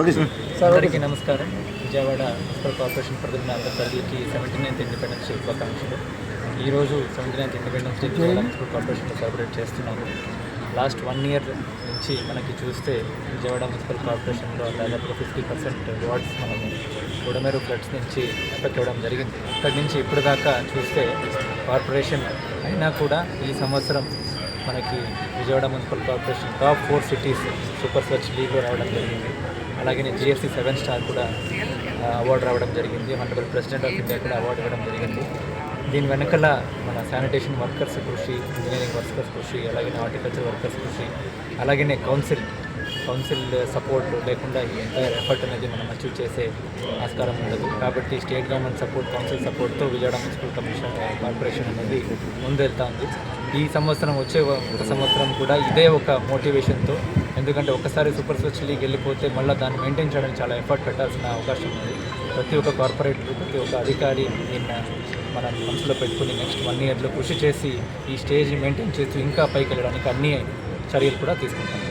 Okay sir అందరికీ నమస్కారం. Vijayawada municipal corporation ప్రజల అందరి ప్రజలకి సెవెంటీ నైన్త్ ఇండిపెండెన్స్ డే శుభాకాంక్షలు. ఈరోజు seventy ninth independence day Vijayawada municipal కార్పొరేషన్లో సెలబ్రేట్ చేస్తున్నాము. లాస్ట్ వన్ ఇయర్ నుంచి మనకి చూస్తే విజయవాడ మున్సిపల్ కార్పొరేషన్లో దాదాపుగా ఫిఫ్టీ పర్సెంట్ వార్డ్స్ మనము ఉడమేరు ఫ్లడ్స్ నుంచి ఎఫెక్ట్ అవ్వడం జరిగింది. అక్కడి నుంచి ఇప్పుడు దాకా చూస్తే కార్పొరేషన్ అయినా కూడా ఈ సంవత్సరం మనకి Vijayawada municipal corporation top four cities super Swachh లీగ్లో రావడం జరిగింది. అలాగే జిఎస్టీ సెవెన్ స్టార్ కూడా అవార్డు రావడం జరిగింది. హండ్రెడ్ ప్రెసిడెంట్ ఆఫ్ ఇండియా కూడా అవార్డు ఇవ్వడం జరిగింది. దీని వెనకాల మన శానిటేషన్ వర్కర్స్ కృషి ఇంజనీరింగ్ వర్కర్స్ కృషి అలాగే హార్టికల్చర్ వర్కర్స్ కృషి అలాగే కౌన్సిల్ కౌన్సిల్ సపోర్ట్ లేకుండా ఎంత ఎంటైర్ ఎఫర్ట్ అనేది మనం అచీవ్ చేసే ఆస్కారం ఉండదు. కాబట్టి స్టేట్ గవర్నమెంట్ సపోర్ట్ కౌన్సిల్ సపోర్ట్తో విజయవాడ మున్సిపల్ కమిషన్ కార్పొరేషన్ అనేది ముందెళ్తా ఉంది. ఈ సంవత్సరం వచ్చే ఒక సంవత్సరం కూడా ఇదే ఒక మోటివేషన్తో ఎందుకంటే ఒకసారి సూపర్ స్వచ్ఛ లీగ్ వెళ్ళిపోతే మళ్ళీ దాన్ని మెయింటైన్ చేయడానికి చాలా ఎఫర్ట్ పెట్టాల్సిన అవకాశం ఉంది. ప్రతి ఒక్క కార్పొరేటర్ ప్రతి ఒక్క అధికారి మనం మన మనసులో పెట్టుకుని నెక్స్ట్ వన్ ఇయర్లో కృషి చేసి ఈ స్టేజ్ని మెయింటైన్ చేస్తూ ఇంకా పైకి వెళ్ళడానికి అన్ని చర్యలు కూడా తీసుకుంటాం.